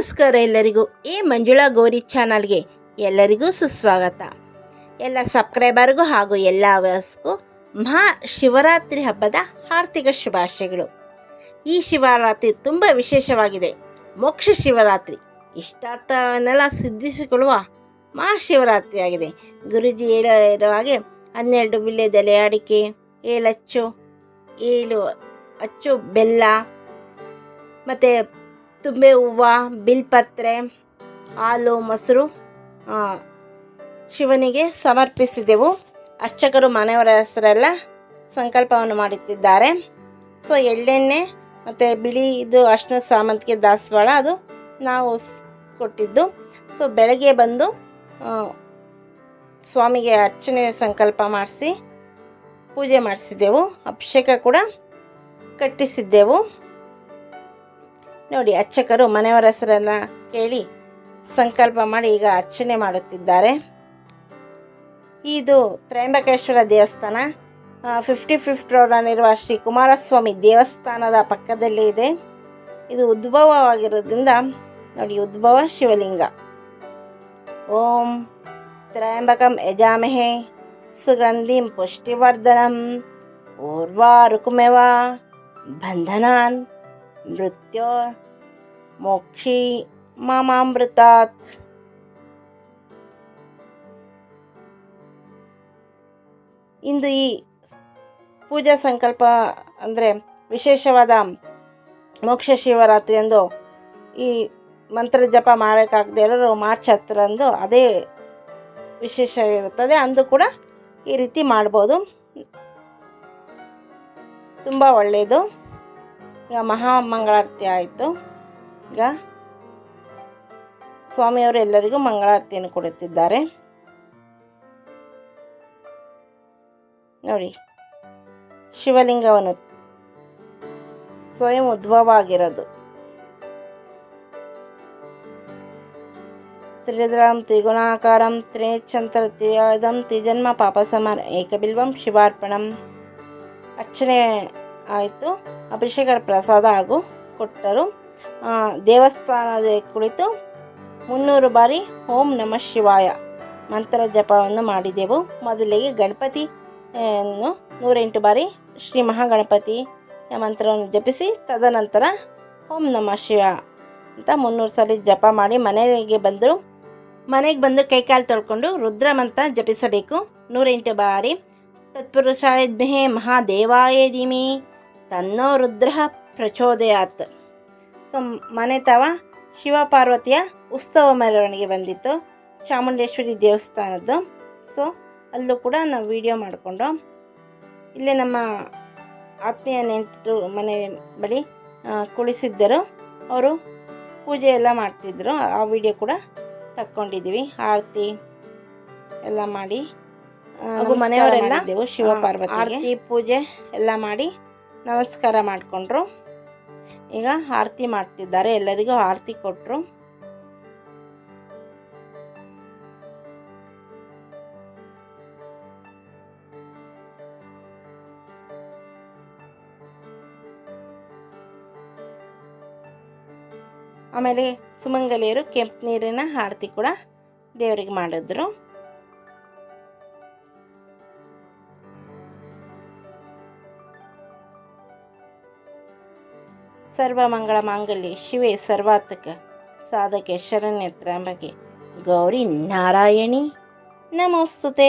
ನಮಸ್ಕಾರ ಎಲ್ಲರಿಗೂ ಈ ಮಂಜುಳಾ ಗೌರಿ ಚಾನಲ್ಗೆ ಎಲ್ಲರಿಗೂ ಸುಸ್ವಾಗತ. ಎಲ್ಲ ಸಬ್ಸ್ಕ್ರೈಬರ್ಗೂ ಹಾಗೂ ಎಲ್ಲ ವಯಸ್ಗೂ ಮಹಾ ಶಿವರಾತ್ರಿ ಹಬ್ಬದ ಆರ್ಥಿಕ ಶುಭಾಶಯಗಳು. ಈ ಶಿವರಾತ್ರಿ ತುಂಬ ವಿಶೇಷವಾಗಿದೆ. ಮೋಕ್ಷ ಶಿವರಾತ್ರಿ ಇಷ್ಟಾರ್ಥವನ್ನೆಲ್ಲ ಸಿದ್ಧಿಸಿಕೊಳ್ಳುವ ಮಹಾಶಿವರಾತ್ರಿ ಆಗಿದೆ. ಗುರುಜಿ ಹೇಳೋ ಹಾಗೆ ಹನ್ನೆರಡು ವಿಳ್ಯದೆಲೆ ಅಡಿಕೆ, ಏಲಚ್ಚು, ಏಳು ಅಚ್ಚು, ಬೆಲ್ಲ, ಮತ್ತು ತುಂಬೆ ಹೂವು, ಬಿಲ್ಪತ್ರೆ, ಹಾಲು, ಮೊಸರು ಶಿವನಿಗೆ ಸಮರ್ಪಿಸಿದೆವು. ಅರ್ಚಕರು ಮನೆಯವರ ಹೆಸರೆಲ್ಲ ಸಂಕಲ್ಪವನ್ನು ಮಾಡುತ್ತಿದ್ದಾರೆ ಸೊ, ಎಳ್ಳೆಣ್ಣೆ ಮತ್ತು ಬಿಳಿ ಇದು ಅರ್ಶಿನ ಸಾಮಂತಿಗೆ ದಾಸವಾಳ, ಅದು ನಾವು ಕೊಟ್ಟಿದ್ದು. ಸೊ, ಬೆಳಗ್ಗೆ ಬಂದು ಸ್ವಾಮಿಗೆ ಅರ್ಚನೆ ಸಂಕಲ್ಪ ಮಾಡಿಸಿ, ಪೂಜೆ ಮಾಡಿಸಿದ್ದೆವು ಅಭಿಷೇಕ ಕೂಡ ಕಟ್ಟಿಸಿದ್ದೆವು. ನೋಡಿ, ಅರ್ಚಕರು ಮನೆಯವರ ಹೆಸರೆಲ್ಲ ಕೇಳಿ ಸಂಕಲ್ಪ ಮಾಡಿ ಈಗ ಅರ್ಚನೆ ಮಾಡುತ್ತಿದ್ದಾರೆ. ಇದು ತ್ರಯಂಬಕೇಶ್ವರ ದೇವಸ್ಥಾನ. ಫಿಫ್ಟಿ ಫಿಫ್ತ್ ರೋಡಲ್ಲಿರುವ ಶ್ರೀ ಕುಮಾರಸ್ವಾಮಿ ದೇವಸ್ಥಾನದ ಪಕ್ಕದಲ್ಲೇ ಇದೆ. ಇದು ಉದ್ಭವವಾಗಿರೋದ್ರಿಂದ ನೋಡಿ, ಉದ್ಭವ ಶಿವಲಿಂಗ. ಓಂ ತ್ರಯಂಬಕಂ ಯಜಾಮಹೆ ಸುಗಂಧಿಂ ಪುಷ್ಟಿವರ್ಧನಂ ಊರ್ವಾರುಕುಮೆವ ಬಂಧನಾನ್ ಮೃತ್ಯೋ ಮೋಕ್ಷಿ, ಮಾಮಾಮೃತಾತ್. ಇಂದು ಈ ಪೂಜಾ ಸಂಕಲ್ಪ ಅಂದರೆ ವಿಶೇಷವಾದ ಮೋಕ್ಷ ಶಿವರಾತ್ರಿ ಎಂದು ಈ ಮಂತ್ರ ಜಪ ಮಾಡೋಕ್ಕಾಗದೇ ಇರೋರು ಮಾರ್ಚ್ ಹತ್ತರಂದು ಅದೇ ವಿಶೇಷ ಇರುತ್ತದೆ. ಅಂದು ಕೂಡ ಈ ರೀತಿ ಮಾಡ್ಬೋದು. ತುಂಬ ಒಳ್ಳೆಯದು ಈಗ ಮಹಾ ಮಂಗಳಾರತಿ ಆಯಿತು. ಈಗ ಸ್ವಾಮಿಯವರು ಎಲ್ಲರಿಗೂ ಮಂಗಳಾರತಿಯನ್ನು ಕೊಡುತ್ತಿದ್ದಾರೆ. ನೋಡಿ, ಶಿವಲಿಂಗವನ್ನು ಸ್ವಯಂ ಉದ್ಭವ ಆಗಿರೋದು ತ್ರಿದ್ರಂ ತ್ರಿಗುಣಾಕಾರಂ ತ್ರಿನೇಚ್ಛಂತರ ತ್ರಿಯಾದಂ ತ್ರಿಜನ್ಮ ಪಾಪ ಸಮರ ಏಕಬಿಲ್ವಂ ಶಿವಾರ್ಪಣಂ. ಅರ್ಚನೆ ಆಯಿತು. ಅಭಿಷೇಕ ಪ್ರಸಾದ ಹಾಗೂ ಕೊಟ್ಟರು. ದೇವಸ್ಥಾನದ ಕುಳಿತು ಮುನ್ನೂರು ಬಾರಿ ಓಂ ನಮಃ ಶಿವಾಯ ಮಂತ್ರ ಜಪವನ್ನು ಮಾಡಿದೆವು. ಮೊದಲಿಗೆ ಗಣಪತಿ ಯನ್ನು ನೂರೆಂಟು ಬಾರಿ ಶ್ರೀ ಮಹಾಗಣಪತಿ ಮಂತ್ರವನ್ನು ಜಪಿಸಿ, ತದನಂತರ ಓಂ ನಮಃ ಶಿವ ಅಂತ ಮುನ್ನೂರು ಸಲ ಜಪ ಮಾಡಿ ಮನೆಗೆ ಬಂದರು. ಮನೆಗೆ ಬಂದು ಕೈಕಾಲು ತೊಳ್ಕೊಂಡು ರುದ್ರ ಮಂತ್ರ ಜಪಿಸಬೇಕು. ನೂರೆಂಟು ಬಾರಿ ತತ್ಪುರುಷಾಯದ್ಮಹೇ ಮಹಾದೇವಾಯ ಧಿಮಿ ತನ್ನೋ ರುದ್ರ ಪ್ರಚೋದಯಾತ್. ಸೊ ಮನೆ ತವ ಶಿವ ಪಾರ್ವತಿಯ ಉತ್ಸವ ಮೆರವಣಿಗೆ ಬಂದಿತ್ತು. ಚಾಮುಂಡೇಶ್ವರಿ ದೇವಸ್ಥಾನದ್ದು. ಸೊ ಅಲ್ಲೂ ಕೂಡ ನಾವು ವಿಡಿಯೋ ಮಾಡಿಕೊಂಡು ಇಲ್ಲೇ ನಮ್ಮ ಆತ್ಮೀಯ ನೆಂಟರು ಮನೆ ಬಳಿ ಕುಳಿಸಿದ್ದರು. ಅವರು ಪೂಜೆ ಎಲ್ಲ ಮಾಡ್ತಿದ್ದರು ಆ ವಿಡಿಯೋ ಕೂಡ ತಕ್ಕೊಂಡಿದ್ದೀವಿ. ಆರತಿ ಎಲ್ಲ ಮಾಡಿ ಮನೆಯವರೆಲ್ಲ ಶಿವ ಪಾರ್ವತಿ ಆರತಿ ಪೂಜೆ ಎಲ್ಲ ಮಾಡಿ ನಮಸ್ಕಾರ ಮಾಡಿಕೊಂಡ್ರು. ಈಗ ಆರತಿ ಮಾಡ್ತಿದ್ದಾರೆ. ಎಲ್ಲರಿಗೂ ಆರತಿ ಕೊಟ್ಟರು ಆಮೇಲೆ ಸುಮಂಗಲಿಯರು ಕೆಂಪು ನೀರಿನ ಆರತಿ ಕೂಡ ದೇವರಿಗೆ ಮಾಡಿದ್ರು. ಸರ್ವಮಂಗಳ ಮಾಂಗಲ್ಯ ಶಿವೆ ಸರ್ವಾತ್ಮಕ ಸಾಧಕೆ ಶರಣ್ಯ ಗೌರಿ ನಾರಾಯಣಿ. ನಮೋಸ್ತುತೆ.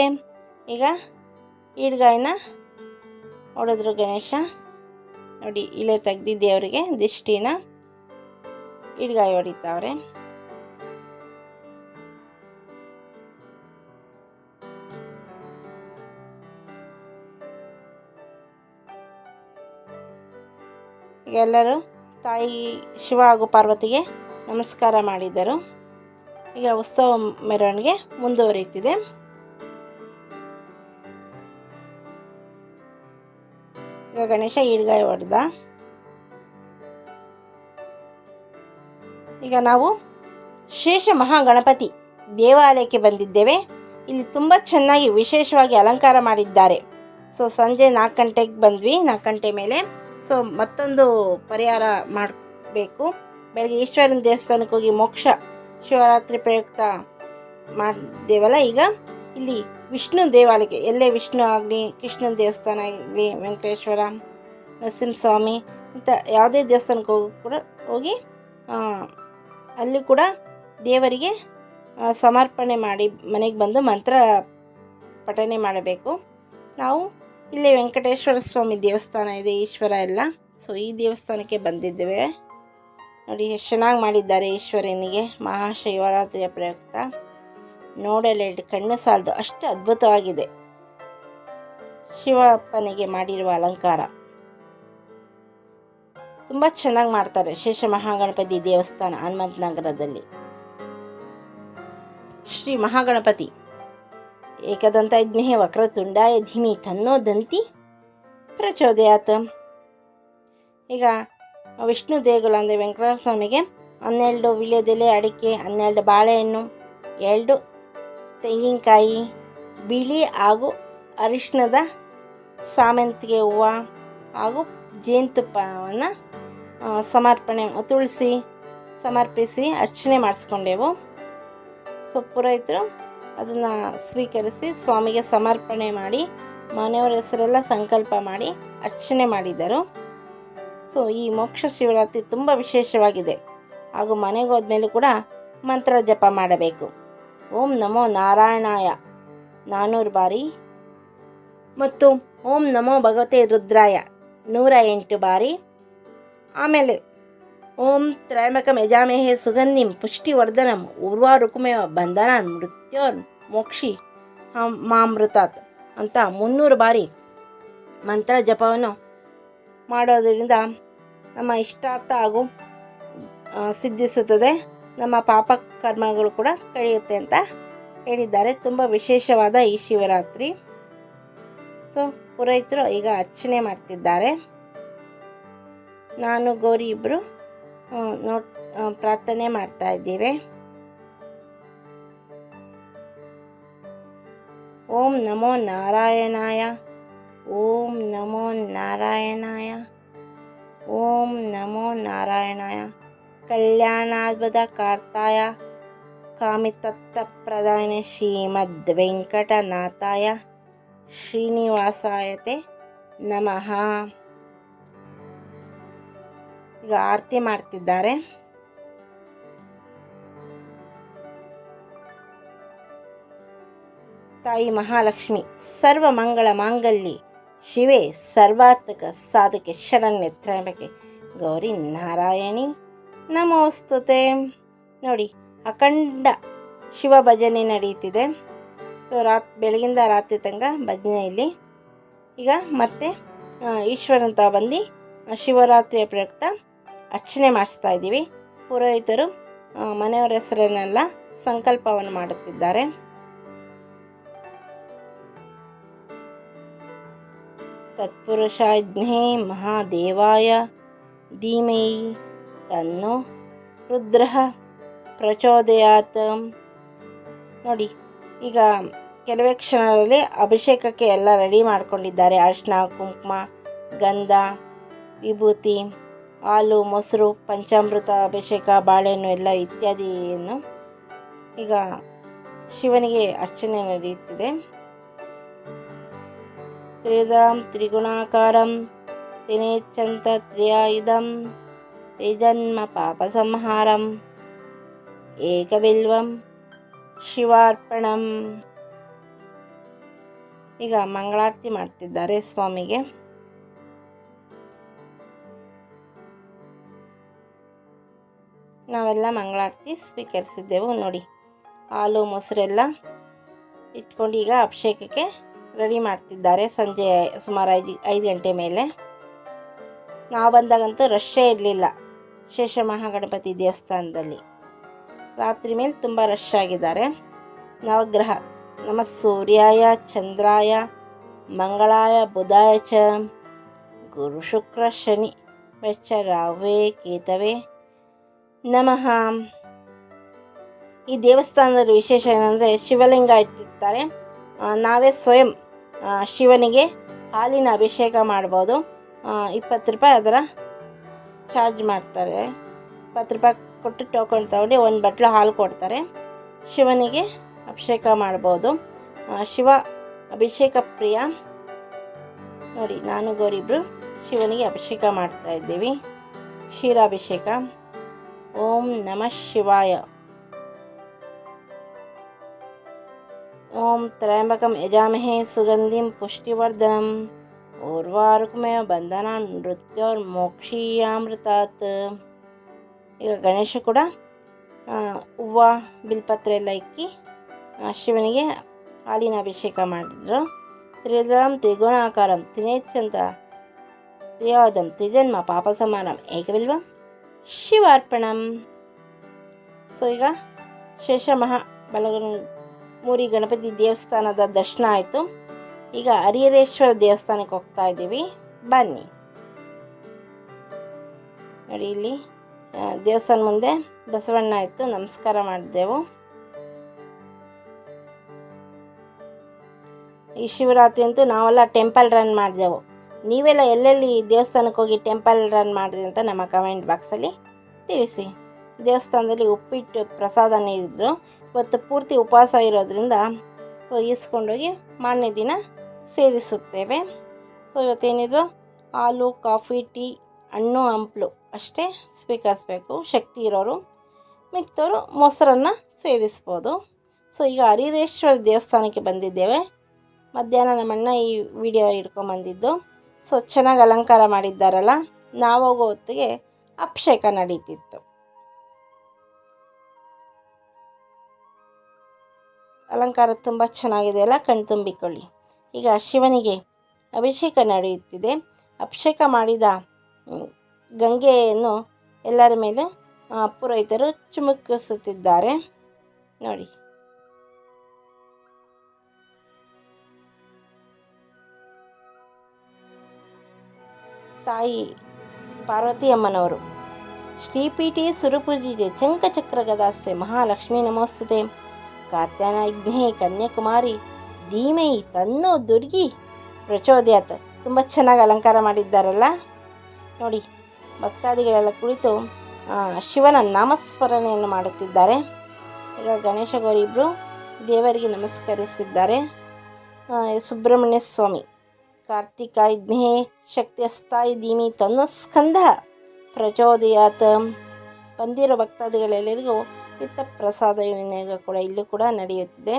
ಈಗ ಈಡ್ಗಾಯಿನ ಹೊಡೆದ್ರು ಗಣೇಶ. ನೋಡಿ, ಇಲ್ಲೇ ತೆಗ್ದು ದೇವರಿಗೆ ದಿಷ್ಟಿನ ಈಡ್ಗಾಯಿ ಹೊಡಿತಾವ್ರೆ. ಎಲ್ಲರೂ ತಾಯಿ ಶಿವ ಹಾಗೂ ಪಾರ್ವತಿಗೆ ನಮಸ್ಕಾರ ಮಾಡಿದ್ದರು ಈಗ ಉತ್ಸವ ಮೆರವಣಿಗೆ ಮುಂದುವರಿಯುತ್ತಿದೆ. ಈಗ ಗಣೇಶ ಈಡ್ಗಾಯಿ ಹೊಡೆದ. ಈಗ ನಾವು ಶೇಷ ಮಹಾಗಣಪತಿ ದೇವಾಲಯಕ್ಕೆ ಬಂದಿದ್ದೇವೆ. ಇಲ್ಲಿ ತುಂಬ ಚೆನ್ನಾಗಿ ವಿಶೇಷವಾಗಿ ಅಲಂಕಾರ ಮಾಡಿದ್ದಾರೆ. ಸೊ ಸಂಜೆ ನಾಲ್ಕು ಗಂಟೆಗೆ ಬಂದ್ವಿ. ನಾಲ್ಕು ಗಂಟೆ ಮೇಲೆ ಸೊ ಮತ್ತೊಂದು ಪರಿಹಾರ ಮಾಡಬೇಕು. ಬೆಳಗ್ಗೆ ಈಶ್ವರನ ದೇವಸ್ಥಾನಕ್ಕೆ ಹೋಗಿ ಮೋಕ್ಷ ಶಿವರಾತ್ರಿ ಪ್ರಯುಕ್ತ ಮಾಡಿದ್ದೇವಲ್ಲ ಈಗ. ಇಲ್ಲಿ ವಿಷ್ಣು ದೇವಾಲಯಕ್ಕೆ, ಎಲ್ಲೇ ವಿಷ್ಣು ಆಗಲಿ, ಕೃಷ್ಣನ ದೇವಸ್ಥಾನ ಆಗಲಿ, ವೆಂಕಟೇಶ್ವರ, ನರಸಿಂಹಸ್ವಾಮಿ ಇಂಥ ಯಾವುದೇ ದೇವಸ್ಥಾನಕ್ಕೆ ಹೋಗಿ ಕೂಡ ಹೋಗಿ ಅಲ್ಲಿ ಕೂಡ ದೇವರಿಗೆ ಸಮರ್ಪಣೆ ಮಾಡಿ ಮನೆಗೆ ಬಂದು ಮಂತ್ರ ಪಠನೆ ಮಾಡಬೇಕು. ನಾವು ಇಲ್ಲಿ ವೆಂಕಟೇಶ್ವರ ಸ್ವಾಮಿ ದೇವಸ್ಥಾನ ಇದೆ, ಈಶ್ವರ ಎಲ್ಲ. ಸೊ ಈ ದೇವಸ್ಥಾನಕ್ಕೆ ಬಂದಿದ್ದೇವೆ. ನೋಡಿ, ಎಷ್ಟು ಚೆನ್ನಾಗಿ ಮಾಡಿದ್ದಾರೆ ಈಶ್ವರನಿಗೆ. ಮಹಾಶಿವರಾತ್ರಿಯ ಪ್ರಯುಕ್ತ. ನೋಡಲು ಎರಡು ಕಣ್ಣು ಸಾಲದು. ಅಷ್ಟು ಅದ್ಭುತವಾಗಿದೆ. ಶಿವಪ್ಪನಿಗೆ ಮಾಡಿರುವ ಅಲಂಕಾರ. ತುಂಬ ಚೆನ್ನಾಗಿ ಮಾಡ್ತಾರೆ ಶೇಷ ಮಹಾಗಣಪತಿ ದೇವಸ್ಥಾನ ಹನುಮಂತ ನಗರದಲ್ಲಿ ಶ್ರೀ ಮಹಾಗಣಪತಿ. ಏಕದಂತ ವಕ್ರ ವಕ್ರತುಂಡಾಯ ಧಿಮಿ ತನ್ನೋ ದಂತಿ ಪ್ರಚೋದಯಾತ. ಈಗ ವಿಷ್ಣು ದೇಗುಲ ಅಂದರೆ ವೆಂಕಟೇಶ್ವರ ಸ್ವಾಮಿಗೆ ಹನ್ನೆರಡು ವಿಳ್ಯದೆಲೆ ಅಡಿಕೆ, ಹನ್ನೆರಡು ಬಾಳೆಹಣ್ಣು, ಎರಡು ತೆಂಗಿನಕಾಯಿ, ಬಿಳಿ ಹಾಗೂ ಅರಿಶಿಣದ ಸಾಮಂತಿಗೆ ಹೂವು ಹಾಗೂ ಜೇನುತುಪ್ಪವನ್ನು ಸಮರ್ಪಣೆ, ತುಳಸಿ ಸಮರ್ಪಿಸಿ ಅರ್ಚನೆ ಮಾಡಿಸ್ಕೊಂಡೆವು. ಸೊ ಪುರೋಹಿತರು ಅದನ್ನು ಸ್ವೀಕರಿಸಿ ಸ್ವಾಮಿಗೆ ಸಮರ್ಪಣೆ ಮಾಡಿ, ಮನೆಯವರ ಹೆಸರೆಲ್ಲ ಸಂಕಲ್ಪ ಮಾಡಿ ಅರ್ಚನೆ ಮಾಡಿದರು. ಸೊ ಈ ಮೋಕ್ಷ ಶಿವರಾತ್ರಿ ತುಂಬ ವಿಶೇಷವಾಗಿದೆ. ಹಾಗೂ ಮನೆಗೆ ಹೋದ್ಮೇಲೂ ಕೂಡ ಮಂತ್ರ ಜಪ ಮಾಡಬೇಕು. ಓಂ ನಮೋ ನಾರಾಯಣಾಯ. ನಾನ್ನೂರು ಬಾರಿ. ಮತ್ತು ಓಂ ನಮೋ ಭಗವತೆ ರುದ್ರಾಯ. ನೂರ ಎಂಟು ಬಾರಿ. ಆಮೇಲೆ ಓಂ ತ್ರಯಮಕ ಮೆಜಾಮೇಹೆ ಸುಗಂಧಿಂ ಪುಷ್ಟಿವರ್ಧನಂ ಉರ್ವಾರುಕುಮೇವ ಬಂಧನಾನ್ ಮೃತ್ಯೋನ್ ಮೋಕ್ಷಿ ಮಾಮೃತಾತ್ ಅಂತ ಮುನ್ನೂರು ಬಾರಿ ಮಂತ್ರ ಜಪವನ್ನು ಮಾಡೋದರಿಂದ ನಮ್ಮ ಇಷ್ಟಾರ್ಥ ಹಾಗೂ ಸಿದ್ಧಿಸುತ್ತದೆ. ನಮ್ಮ ಪಾಪ ಕರ್ಮಗಳು ಕೂಡ ಕಳೆಯುತ್ತೆ ಅಂತ ಹೇಳಿದ್ದಾರೆ. ತುಂಬ ವಿಶೇಷವಾದ ಈ ಶಿವರಾತ್ರಿ. ಸೊ, ಪುರೋಹಿತರು ಈಗ ಅರ್ಚನೆ ಮಾಡ್ತಿದ್ದಾರೆ. ನಾನು, ಗೌರಿ ಇಬ್ಬರು ಆ, ಪ್ರಾರ್ಥನೆ ಮಾಡ್ತಾ ಇದ್ದೀವಿ. ಓಂ ನಮೋ ನಾರಾಯಣಾಯ. ಓಂ ನಮೋ ನಾರಾಯಣಾಯ. ಓಂ ನಮೋ ನಾರಾಯಣಾಯ. ಕಲ್ಯಾಣಾದ್ಭುತ ಕಾರ್ತಾಯ. ಕಾಮಿತತ್ತ ಪ್ರಧಾನ ಶ್ರೀಮದ್ ವೆಂಕಟನಾಥಾಯ. ಶ್ರೀನಿವಾಸಾಯತೆ ನಮಃ. ಈಗ ಆರತಿ ಮಾಡ್ತಿದ್ದಾರೆ. ತಾಯಿ ಮಹಾಲಕ್ಷ್ಮಿ, ಸರ್ವ ಮಂಗಳ ಮಾಂಗಲ್ಯ, ಶಿವೆ ಸರ್ವಾತ್ಮಕ ಸಾಧಕೆ ಶರಣ್ಯ ತ್ರಯಂಬಕೆ, ಗೌರಿ ನಾರಾಯಣಿ ನಮೋಸ್ತುತೆ. ನೋಡಿ, ಅಖಂಡ ಶಿವ ಭಜನೆ ನಡೆಯುತ್ತಿದೆ ಸೊ, ರಾತ್, ಬೆಳಗಿಂದ ರಾತ್ರಿ ತನಕ ಭಜನೆಯಲ್ಲಿ ಈಗ ಮತ್ತೆ ಈಶ್ವರಂತ ಬಂದು ಶಿವರಾತ್ರಿಯ ಪ್ರಯುಕ್ತ ಅರ್ಚನೆ ಮಾಡಿಸ್ತಾ ಇದ್ದೀವಿ. ಪುರೋಹಿತರು ಮನೆಯವರ ಹೆಸರನ್ನೆಲ್ಲ ಸಂಕಲ್ಪವನ್ನು ಮಾಡುತ್ತಿದ್ದಾರೆ. ತತ್ಪುರುಷಾಜ್ಞೆ ಮಹಾದೇವಾಯ ಧೀಮೈ ತನ್ನು ರುದ್ರ ಪ್ರಚೋದಯಾತ. ನೋಡಿ, ಈಗ ಕೆಲವೇ ಕ್ಷಣದಲ್ಲಿ ಅಭಿಷೇಕಕ್ಕೆ ಎಲ್ಲ ರೆಡಿ ಮಾಡ್ಕೊಂಡಿದ್ದಾರೆ. ಅರ್ಶಿನ, ಕುಂಕುಮ, ಗಂಧ, ವಿಭೂತಿ. ಹಾಲು, ಮೊಸರು, ಪಂಚಾಮೃತ, ಅಭಿಷೇಕ, ಬಾಳೆಹಣ್ಣು ಎಲ್ಲ ಇತ್ಯಾದಿಯನ್ನು ಈಗ ಶಿವನಿಗೆ ಅರ್ಚನೆ ನಡೆಯುತ್ತಿದೆ. ತ್ರಿದಾಂ ತ್ರಿಗುಣಾಕಾರಂ ತಿನೇಚ್ಛಂತ ತ್ರಿಯಾಯುಧಂ ತ್ರಿಜನ್ಮ ಪಾಪಸಂಹಾರಂ ಏಕಬಿಲ್ವಂ ಶಿವಾರ್ಪಣಂ. ಈಗ ಮಂಗಳಾರತಿ ಮಾಡ್ತಿದ್ದಾರೆ ಸ್ವಾಮಿಗೆ. ನಾವೆಲ್ಲ ಮಂಗಳಾರತಿ ಸ್ವೀಕರಿಸಿದ್ದೆವು ನೋಡಿ. ಹಾಲು, ಮೊಸರೆಲ್ಲ ಇಟ್ಕೊಂಡು ಈಗ ಅಭಿಷೇಕಕ್ಕೆ ರೆಡಿ ಮಾಡ್ತಿದ್ದಾರೆ ಸಂಜೆ ಸುಮಾರು ಐದು ಐದು ಗಂಟೆ ಮೇಲೆ. ನಾವು ಬಂದಾಗಂತೂ ರಶ್ಶೇ ಇರಲಿಲ್ಲ. ಶೇಷ ಮಹಾಗಣಪತಿ ದೇವಸ್ಥಾನದಲ್ಲಿ. ರಾತ್ರಿ ಮೇಲೆ ತುಂಬ ರಶ್ ಆಗಿದ್ದಾರೆ. ನವಗ್ರಹ ನಮ ಸೂರ್ಯಾಯ ಚಂದ್ರಾಯ, ಮಂಗಳಾಯ, ಬುಧಾಯ ಚ, ಗುರು ಶುಕ್ರ ಶನಿ ವೆಚ್ಚ ರಾವೇ ಕೇತವೇ ನಮಃ. ಈ ದೇವಸ್ಥಾನದ ವಿಶೇಷ ಏನಂದರೆ ಶಿವಲಿಂಗ ಇಟ್ಟಿರ್ತಾರೆ. ನಾವೇ ಸ್ವಯಂ ಶಿವನಿಗೆ ಹಾಲಿನ ಅಭಿಷೇಕ ಮಾಡ್ಬೋದು. ಇಪ್ಪತ್ತು ರೂಪಾಯಿ ಅದರ ಚಾರ್ಜ್ ಮಾಡ್ತಾರೆ. ಇಪ್ಪತ್ತು ರೂಪಾಯಿ ಕೊಟ್ಟು ಟೋಕನ್ ತಗೊಂಡು ಒಂದು ಬಟ್ಲು ಹಾಲು ಕೊಡ್ತಾರೆ. ಶಿವನಿಗೆ ಅಭಿಷೇಕ ಮಾಡ್ಬೋದು. ಶಿವ ಅಭಿಷೇಕ ಪ್ರಿಯ. ನೋಡಿ, ನಾನು ಗೌರಿಬ್ರು ಶಿವನಿಗೆ ಅಭಿಷೇಕ ಮಾಡ್ತಾ ಇದ್ದೀವಿ. ಕ್ಷೀರಾಭಿಷೇಕ. ಓಂ ನಮಃ ಶಿವಾಯ ಓಂ ತ್ರಯಂಬಕಂ ಯಜಾಮಹೇ ಸುಗಂಧಿಂ ಪುಷ್ಟಿವರ್ಧನಂ ಊರ್ವಾರುಕಮೇವ ಬಂಧನ ನೃತ್ಯೋರ್ ಮೋಕ್ಷೀಯಾಮೃತಾತ್ ಈಗ ಗಣೇಶ ಕೂಡ ಆ, ಹೂವು ಬಿಲ್ಪತ್ರೆ ಎಲ್ಲ ಇಕ್ಕಿ ಆ, ಶಿವನಿಗೆ ಹಾಲಿನ ಅಭಿಷೇಕ ಮಾಡಿದ್ರು ತ್ರಿದಳಂ ತ್ರಿಗುಣಾಕಾರಂ ತ್ರಿನೇತ್ಯಂತ ತ್ರಿಯಾದಂ ತ್ರಿಜನ್ಮ ಪಾಪ ಸಮಾನಂ ಏಕವಿಲ್ವಂ ಶಿವಾರ್ಪಣಂ. ಸೊ ಈಗ ಶೇಷ ಮಹಾ ಬಲಗನ ಮೂರಿ ಗಣಪತಿ ದೇವಸ್ಥಾನದ ದರ್ಶನ ಆಯಿತು. ಈಗ ಹರಿಹರೇಶ್ವರ ದೇವಸ್ಥಾನಕ್ಕೆ ಹೋಗ್ತಾ ಇದ್ದೀವಿ. ಬನ್ನಿ. ನೋಡಿ ಇಲ್ಲಿ ದೇವಸ್ಥಾನ ಮುಂದೆ ಬಸವಣ್ಣ ಆಯಿತು ನಮಸ್ಕಾರ ಮಾಡಿದೆವು ಈ ಶಿವರಾತ್ರಿ ಅಂತೂ ನಾವೆಲ್ಲ ಟೆಂಪಲ್ ರನ್ ಮಾಡಿದೆವು. ನೀವೆಲ್ಲ ಎಲ್ಲೆಲ್ಲಿ ದೇವಸ್ಥಾನಕ್ಕೆ ಹೋಗಿ ಟೆಂಪಲ್ ರನ್ ಮಾಡಿರಿ ಅಂತ ನಮ್ಮ ಕಮೆಂಟ್ ಬಾಕ್ಸಲ್ಲಿ ತಿಳಿಸಿ. ದೇವಸ್ಥಾನದಲ್ಲಿ ಉಪ್ಪಿಟ್ಟು ಪ್ರಸಾದ ನೀಡಿದ್ರು ಇವತ್ತು ಪೂರ್ತಿ ಉಪವಾಸ ಇರೋದ್ರಿಂದ ಸೊ ಈಸ್ಕೊಂಡೋಗಿ ಮಾರನೇ ದಿನ ಸೇವಿಸುತ್ತೇವೆ. ಸೊ ಇವತ್ತೇನಿದ್ರು ಹಾಲು, ಕಾಫಿ, ಟೀ, ಹಣ್ಣು, ಹಂಪ್ಲು ಅಷ್ಟೇ ಸ್ವೀಕರಿಸಬೇಕು. ಶಕ್ತಿ ಇರೋರು, ಮಿಕ್ತವರು ಮೊಸರನ್ನು ಸೇವಿಸ್ಬೋದು. ಸೊ ಈಗ ಹರಿರೇಶ್ವರ ದೇವಸ್ಥಾನಕ್ಕೆ ಬಂದಿದ್ದೇವೆ. ಮಧ್ಯಾಹ್ನ ನಮ್ಮಣ್ಣ ಈ ವಿಡಿಯೋ ಹಿಡ್ಕೊಂಬಂದಿದ್ದು. ಸೊ ಚೆನ್ನಾಗಿ ಅಲಂಕಾರ ಮಾಡಿದ್ದಾರಲ್ಲ ನಾವು ಹೋಗೋ ಹೊತ್ತಿಗೆ ಅಭಿಷೇಕ ನಡೀತಿತ್ತು. ಅಲಂಕಾರ ತುಂಬ ಚೆನ್ನಾಗಿದೆ ಅಲ್ಲ ಕಣ್ತುಂಬಿಕೊಳ್ಳಿ ಈಗ ಶಿವನಿಗೆ ಅಭಿಷೇಕ ನಡೆಯುತ್ತಿದೆ. ಅಭಿಷೇಕ ಮಾಡಿದ ಗಂಗೆಯನ್ನು ಎಲ್ಲರ ಮೇಲೆ ಪುರೋಹಿತರು ಚುಮುಕಿಸುತ್ತಿದ್ದಾರೆ. ನೋಡಿ. ತಾಯಿ ಪಾರ್ವತಿ ಅಮ್ಮನವರು ಶ್ರೀಪೀಠಿ ಸುರಪೂಜಿತೆ ಚಂಕಚಕ್ರ ಗದಾಸ್ತೆ ಮಹಾಲಕ್ಷ್ಮೀ ನಮೋಸ್ತುತೆ. ಕಾತ್ಯಾಯಜ್ಞೆ ಕನ್ಯಾಕುಮಾರಿ ಧೀಮೈ ತನ್ನೋ ದುರ್ಗಿ ಪ್ರಚೋದಯಾತ್. ತುಂಬ ಚೆನ್ನಾಗಿ ಅಲಂಕಾರ ಮಾಡಿದ್ದಾರಲ್ಲ. ನೋಡಿ, ಭಕ್ತಾದಿಗಳೆಲ್ಲ ಕುಳಿತು ಶಿವನ ನಾಮಸ್ಮರಣೆಯನ್ನು ಮಾಡುತ್ತಿದ್ದಾರೆ. ಈಗ ಗಣೇಶ ಗೌರಿ ಇಬ್ಬರು ದೇವರಿಗೆ ನಮಸ್ಕರಿಸಿದ್ದಾರೆ. ಸುಬ್ರಹ್ಮಣ್ಯ ಸ್ವಾಮಿ. ಕಾರ್ತಿಕಾಯ್ಜ್ಞೆ ಶಕ್ತಿಯಸ್ತಾಯಿ ಧೀಮಿ ತನ್ನ ಸ್ಕಂದ ಪ್ರಚೋದಯಾತ. ಬಂದಿರೋ ಭಕ್ತಾದಿಗಳೆಲ್ಲರಿಗೂ ಇತ್ತ ಪ್ರಸಾದ ವಿನಿಯೋಗ ಕೂಡ ಇಲ್ಲೂ ಕೂಡ ನಡೆಯುತ್ತಿದೆ.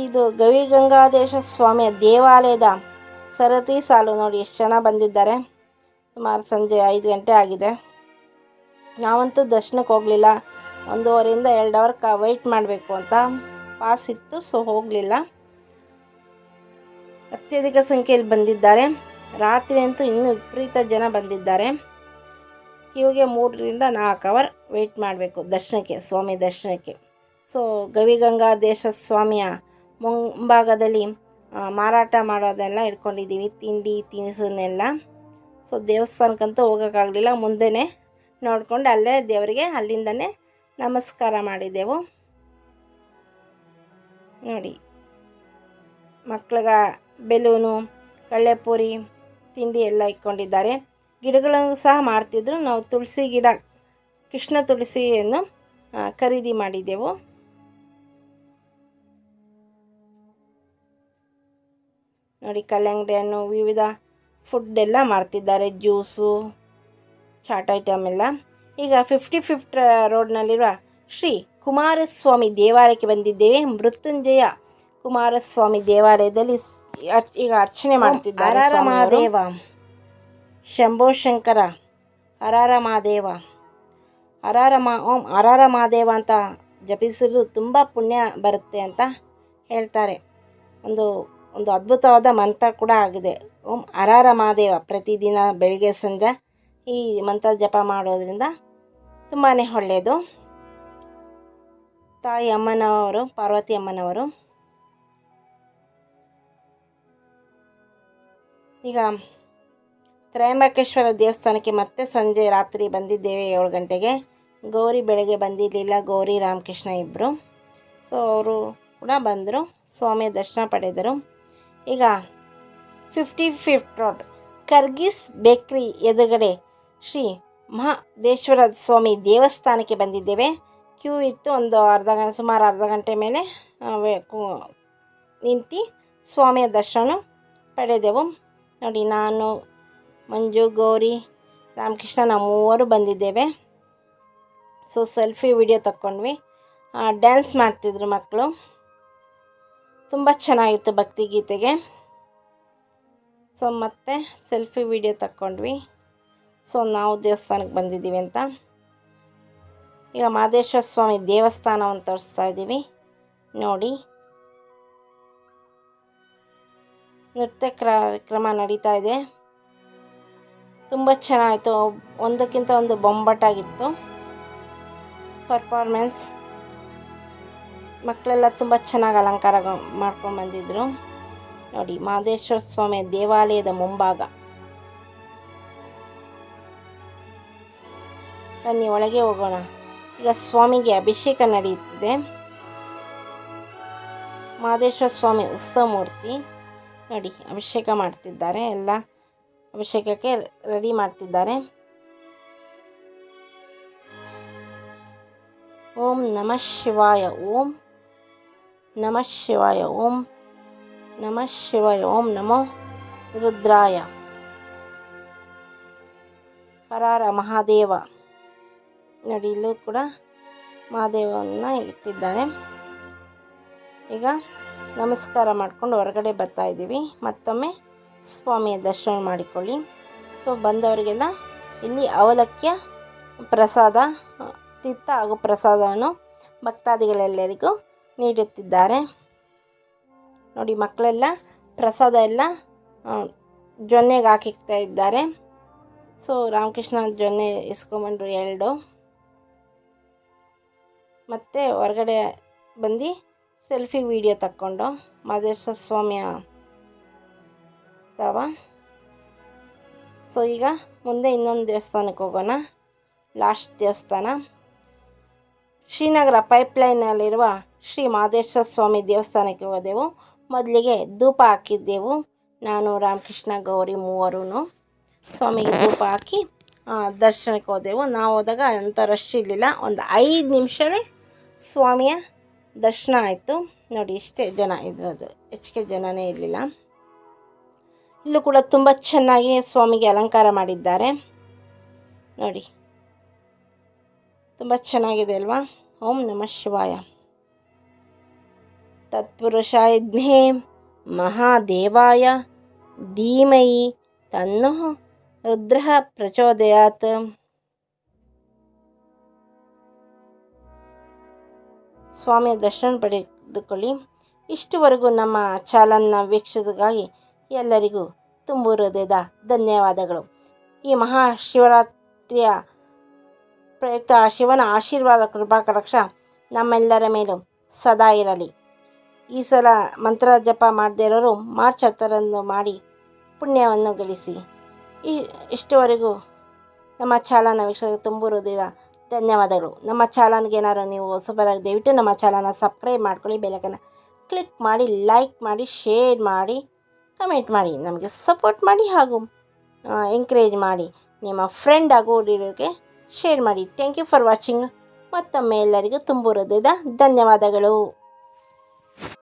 ಇದು ಗವಿಗಂಗಾಧೇಶ ಸ್ವಾಮಿಯ ದೇವಾಲಯದ ಸರತಿ ಸಾಲು ನೋಡಿ ಎಷ್ಟು ಜನ ಬಂದಿದ್ದಾರೆ. ಸುಮಾರು ಸಂಜೆ ಐದು ಗಂಟೆ ಆಗಿದೆ. ನಾವಂತೂ ದರ್ಶನಕ್ಕೆ ಹೋಗಲಿಲ್ಲ. ಒಂದೂವರೆಯಿಂದ ಎರಡು ಅವರ್ ಕ ವೆಯ್ಟ್ ಮಾಡಬೇಕು ಅಂತ. ಪಾಸ್ ಇತ್ತು ಸೊ ಹೋಗಲಿಲ್ಲ. ಅತ್ಯಧಿಕ ಸಂಖ್ಯೆಯಲ್ಲಿ ಬಂದಿದ್ದಾರೆ. ರಾತ್ರಿ ಅಂತೂ ಇನ್ನೂ ವಿಪರೀತ ಜನ ಬಂದಿದ್ದಾರೆ. ಕ್ಯೂಗೆ ಮೂರರಿಂದ ನಾಲ್ಕು ಅವರ್ ವೆಯ್ಟ್ ಮಾಡಬೇಕು ದರ್ಶನಕ್ಕೆ, ಸ್ವಾಮಿ ದರ್ಶನಕ್ಕೆ. ಸೊ ಗವಿಗಂಗಾಧೇಶ ಸ್ವಾಮಿಯ ಮುಂಭಾಗದಲ್ಲಿ ಮಾರಾಟ ಮಾಡೋದೆಲ್ಲ ಇಟ್ಕೊಂಡಿದ್ದೀವಿ, ತಿಂಡಿ, ತಿನಿಸನ್ನೆಲ್ಲ. ಸೊ, ದೇವಸ್ಥಾನಕ್ಕಂತೂ ಹೋಗೋಕ್ಕಾಗಲಿಲ್ಲ. ಮುಂದೆನೇ ನೋಡ್ಕೊಂಡು ಅಲ್ಲೇ ದೇವರಿಗೆ ಅಲ್ಲಿಂದನೇ ನಮಸ್ಕಾರ ಮಾಡಿದೆವು. ನೋಡಿ, ಮಕ್ಳಿಗ ಬೆಲೂನು ಕಳ್ಳೆಪುರಿ ತಿಂಡಿ ಎಲ್ಲ ಇಟ್ಕೊಂಡಿದ್ದಾರೆ ಗಿಡಗಳನ್ನು ಸಹ ಮಾರ್ತಿದ್ರು. ನಾವು ತುಳಸಿ ಗಿಡ, ಕೃಷ್ಣ ತುಳಸಿಯನ್ನು ಖರೀದಿ ಮಾಡಿದ್ದೆವು ನೋಡಿ ಕಲ್ಲಂಗಡಿ ಹಣ್ಣು ವಿವಿಧ ಫುಡ್ ಎಲ್ಲ ಮಾರ್ತಿದ್ದಾರೆ. ಜ್ಯೂಸು, ಚಾಟ್ ಐಟಮ್ ಎಲ್ಲ. ಈಗ ಫಿಫ್ಟಿ ಫಿಫ್ಟ್ ರೋಡ್ನಲ್ಲಿರುವ ಶ್ರೀ ಕುಮಾರಸ್ವಾಮಿ ದೇವಾಲಯಕ್ಕೆ ಬಂದಿದ್ದೇವೆ. ಮೃತ್ಯುಂಜಯ ಕುಮಾರಸ್ವಾಮಿ ದೇವಾಲಯದಲ್ಲಿ ಈಗ ಅರ್ಚನೆ ಮಾಡ್ತಿದ್ದಾರೆ ಹರಾರ ಮಹಾದೇವ ಶಂಭೋ ಶಂಕರ ಹರಾರ ಮಹಾದೇವ ಹರಾರ ಮಾ ಓಂ ಹರಾರ ಮಹಾದೇವ ಅಂತ ಜಪಿಸಲು ತುಂಬ ಪುಣ್ಯ ಬರುತ್ತೆ ಅಂತ ಹೇಳ್ತಾರೆ. ಒಂದು ಒಂದು ಅದ್ಭುತವಾದ ಮಂತ್ರ ಕೂಡ ಆಗಿದೆ. ಓಂ ಹರಾರ ಮಹಾದೇವ ಪ್ರತಿದಿನ ಬೆಳಿಗ್ಗೆ ಸಂಜೆ ಈ ಮಂತ್ರ ಜಪ ಮಾಡೋದ್ರಿಂದ ತುಂಬಾ ಒಳ್ಳೆಯದು. ತಾಯಿ ಅಮ್ಮನವರು ಪಾರ್ವತಿ ಅಮ್ಮನವರು ಈಗ ತ್ರಯಂಬಕೇಶ್ವರ ದೇವಸ್ಥಾನಕ್ಕೆ ಮತ್ತೆ ಸಂಜೆ ರಾತ್ರಿ ಬಂದಿದ್ದೇವೆ ಏಳು ಗಂಟೆಗೆ. ಗೌರಿ ಬೆಳಗ್ಗೆ ಬಂದಿರಲಿಲ್ಲ, ಗೌರಿ ರಾಮಕೃಷ್ಣ ಇಬ್ಬರು ಸೊ ಅವರು ಕೂಡ ಬಂದರು, ಸ್ವಾಮಿಯ ದರ್ಶನ ಪಡೆದರು. ಈಗ ಫಿಫ್ಟಿ ಫಿಫ್ತ್ ರೋಡ್ ಕರ್ಗಿಸ್ ಬೇಕ್ರಿ ಎದುರುಗಡೆ ಶ್ರೀ ಮಹಾದೇಶ್ವರ ಸ್ವಾಮಿ ದೇವಸ್ಥಾನಕ್ಕೆ ಬಂದಿದ್ದೇವೆ. ಕ್ಯೂ ಇತ್ತು ಒಂದು ಅರ್ಧ ಗಂಟೆ ಸುಮಾರು ಅರ್ಧ ಗಂಟೆ ಮೇಲೆ ನಿಂತು ಸ್ವಾಮಿಯ ದರ್ಶನ ಪಡೆದೆವು. ನೋಡಿ, ನಾನು, ಮಂಜು, ಗೌರಿ, ರಾಮಕೃಷ್ಣ ನಾವು ಮೂವರು ಬಂದಿದ್ದೇವೆ. ಸೊ ಸೆಲ್ಫಿ ವಿಡಿಯೋ ತಕ್ಕೊಂಡ್ವಿ. ಡ್ಯಾನ್ಸ್ ಮಾಡ್ತಿದ್ರು ಮಕ್ಕಳು ತುಂಬ ಚೆನ್ನಾಗಿತ್ತು ಭಕ್ತಿಗೀತೆಗೆ ಸೊ ಮತ್ತೆ ಸೆಲ್ಫಿ ವಿಡಿಯೋ ತಕ್ಕೊಂಡ್ವಿ. ಸೊ ನಾವು ದೇವಸ್ಥಾನಕ್ಕೆ ಬಂದಿದ್ದೀವಿ ಅಂತ. ಈಗ ಮಹದೇಶ್ವರ ಸ್ವಾಮಿ ದೇವಸ್ಥಾನವನ್ನು ತೋರಿಸ್ತಾ ಇದ್ದೀವಿ. ನೋಡಿ. ನೃತ್ಯ ಕಾರ್ಯಕ್ರಮ ನಡೀತಾ ಇದೆ. ತುಂಬ ಚೆನ್ನಾಯಿತು. ಒಂದಕ್ಕಿಂತ ಒಂದು ಬೊಂಬಾಟಾಗಿತ್ತು. ಪರ್ಫಾರ್ಮೆನ್ಸ್ ಮಕ್ಕಳೆಲ್ಲ ತುಂಬ ಚೆನ್ನಾಗಿ ಅಲಂಕಾರ ಮಾಡ್ಕೊಂಡು ಬಂದಿದ್ದರು ನೋಡಿ ಮಹದೇಶ್ವರ ಸ್ವಾಮಿ ದೇವಾಲಯದ ಮುಂಭಾಗ. ಬನ್ನಿ, ಒಳಗೆ ಹೋಗೋಣ. ಈಗ ಸ್ವಾಮಿಗೆ ಅಭಿಷೇಕ ನಡೆಯುತ್ತಿದೆ ಮಹದೇಶ್ವರ ಸ್ವಾಮಿ ಉತ್ಸವ ಮೂರ್ತಿ ನೋಡಿ, ಅಭಿಷೇಕ ಮಾಡ್ತಿದ್ದಾರೆ ಎಲ್ಲ. ಅಭಿಷೇಕಕ್ಕೆ ರೆಡಿ ಮಾಡ್ತಿದ್ದಾರೆ. ಓಂ ನಮಃ ಶಿವಾಯ, ಓಂ ನಮಃ ಶಿವಾಯ, ಓಂ ನಮಃ ಶಿವಾಯ, ಓಂ ನಮೋ ರುದ್ರಾಯ. ಪರಾರ ಮಹಾದೇವ. ನೋಡಿ, ಇಲ್ಲೂ ಕೂಡ ಮಹಾದೇವನ ಇಟ್ಟಿದ್ದಾರೆ. ಈಗ ನಮಸ್ಕಾರ ಮಾಡ್ಕೊಂಡು ಹೊರಗಡೆ ಬರ್ತಾ ಇದ್ದೀವಿ. ಮತ್ತೊಮ್ಮೆ ಸ್ವಾಮಿಯ ದರ್ಶನ ಮಾಡಿಕೊಳ್ಳಿ. ಸೊ ಬಂದವರಿಗೆಲ್ಲ ಇಲ್ಲಿ ಅವಲಕ್ಕಿಯ ಪ್ರಸಾದ, ತೀರ್ಥ ಹಾಗೂ ಪ್ರಸಾದವನ್ನು ಭಕ್ತಾದಿಗಳೆಲ್ಲರಿಗೂ ನೀಡುತ್ತಿದ್ದಾರೆ. ನೋಡಿ, ಮಕ್ಕಳೆಲ್ಲ ಪ್ರಸಾದ ಎಲ್ಲ ಜೊನ್ನೆಗೆ ಹಾಕಿಕ್ತಾ ಇದ್ದಾರೆ. ಸೊ ರಾಮಕೃಷ್ಣ ಜೊನ್ನೆ ಇಸ್ಕೊಂಬಂದ್ರು ಎರಡು. ಮತ್ತು ಹೊರಗಡೆ ಬಂದು ಸೆಲ್ಫಿ ವಿಡಿಯೋ ತಕ್ಕೊಂಡು ಮಾದೇಶ್ವರ ಸ್ವಾಮಿಯ ತವ. ಸೊ ಈಗ ಮುಂದೆ ಇನ್ನೊಂದು ದೇವಸ್ಥಾನಕ್ಕೆ ಹೋಗೋಣ. ಲಾಸ್ಟ್ ದೇವಸ್ಥಾನ. ಶ್ರೀನಗರ ಪೈಪ್ಲೈನಲ್ಲಿರುವ ಶ್ರೀ ಮಾದೇಶ್ವರ ಸ್ವಾಮಿ ದೇವಸ್ಥಾನಕ್ಕೆ ಹೋದೆವು. ಮೊದಲಿಗೆ ಧೂಪ ಹಾಕಿದ್ದೆವು. ನಾನು, ರಾಮಕೃಷ್ಣ, ಗೌರಿ ಮೂವರೂ ಸ್ವಾಮಿಗೆ ಧೂಪ ಹಾಕಿ ದರ್ಶನಕ್ಕೆ ಹೋದೆವು. ನಾವು ಹೋದಾಗ ಅಂಥ ರಶ್ ಇರಲಿಲ್ಲ. ಒಂದು ಐದು ನಿಮಿಷವೇ ಸ್ವಾಮಿಯ ದರ್ಶನ ಆಯಿತು. ನೋಡಿ, ಇಷ್ಟೇ ಜನ ಇದ್ರದ್ದು. ಹೆಚ್ಚಿಗೆ ಜನನೇ ಇರಲಿಲ್ಲ. ಇಲ್ಲೂ ಕೂಡ ತುಂಬ ಚೆನ್ನಾಗಿ ಸ್ವಾಮಿಗೆ ಅಲಂಕಾರ ಮಾಡಿದ್ದಾರೆ. ನೋಡಿ, ತುಂಬ ಚೆನ್ನಾಗಿದೆ ಅಲ್ವಾ? ಓಂ ನಮಃ ಶಿವಾಯ. ತತ್ಪುರುಷಾಯಜ್ಞೆ ಮಹಾದೇವಾಯ. ಧೀಮಯಿ ತನ್ನೋ ರುದ್ರ ಪ್ರಚೋದಯಾತ್. ಸ್ವಾಮಿಯ ದರ್ಶನ ಪಡೆದುಕೊಳ್ಳಿ. ಇಷ್ಟುವರೆಗೂ ನಮ್ಮ ಚಾಲನ್ನ ವೀಕ್ಷಿಸಿಗಾಗಿ ಎಲ್ಲರಿಗೂ ತುಂಬು ಹೃದಯದ ಧನ್ಯವಾದಗಳು. ಈ ಮಹಾಶಿವರಾತ್ರಿಯ ಪ್ರಯುಕ್ತ ಶಿವನ ಆಶೀರ್ವಾದ, ಕೃಪಾ, ಕಟಾಕ್ಷ ನಮ್ಮೆಲ್ಲರ ಮೇಲೂ ಸದಾ ಇರಲಿ. ಈ ಸಲ ಮಂತ್ರ ಜಪ ಮಾಡದೇ ಇರೋರು ಮಾರ್ಚ್ ಹತ್ತರಂದು ಮಾಡಿ ಪುಣ್ಯವನ್ನು ಗಳಿಸಿ. ಈ ಇಷ್ಟುವರೆಗೂ ನಮ್ಮ ಚಾಲನ ವೀಕ್ಷಕ ತುಂಬು ಧನ್ಯವಾದಗಳು. ನಮ್ಮ ಚಾನಲ್ಗೆ ಏನಾದ್ರು ನೀವು ಹೊಸಬರಾಗಿ ದಯವಿಟ್ಟು ನಮ್ಮ ಚಾನಲ್ನ ಸಬ್ಸ್ಕ್ರೈಬ್ ಮಾಡ್ಕೊಳ್ಳಿ ಬೆಲಕನ್ನು ಕ್ಲಿಕ್ ಮಾಡಿ, ಲೈಕ್ ಮಾಡಿ, ಶೇರ್ ಮಾಡಿ, ಕಮೆಂಟ್ ಮಾಡಿ, ನಮಗೆ ಸಪೋರ್ಟ್ ಮಾಡಿ ಹಾಗೂ ಎಂಕರೇಜ್ ಮಾಡಿ, ನಿಮ್ಮ ಫ್ರೆಂಡ್ ಹಾಗೂ ಹುಡುಗರಿಗೆ ಶೇರ್ ಮಾಡಿ. ಥ್ಯಾಂಕ್ ಯು ಫಾರ್ ವಾಚಿಂಗ್ ಮತ್ತೊಮ್ಮೆ ಎಲ್ಲರಿಗೂ ತುಂಬ ಹೃದಯದ ಧನ್ಯವಾದಗಳು.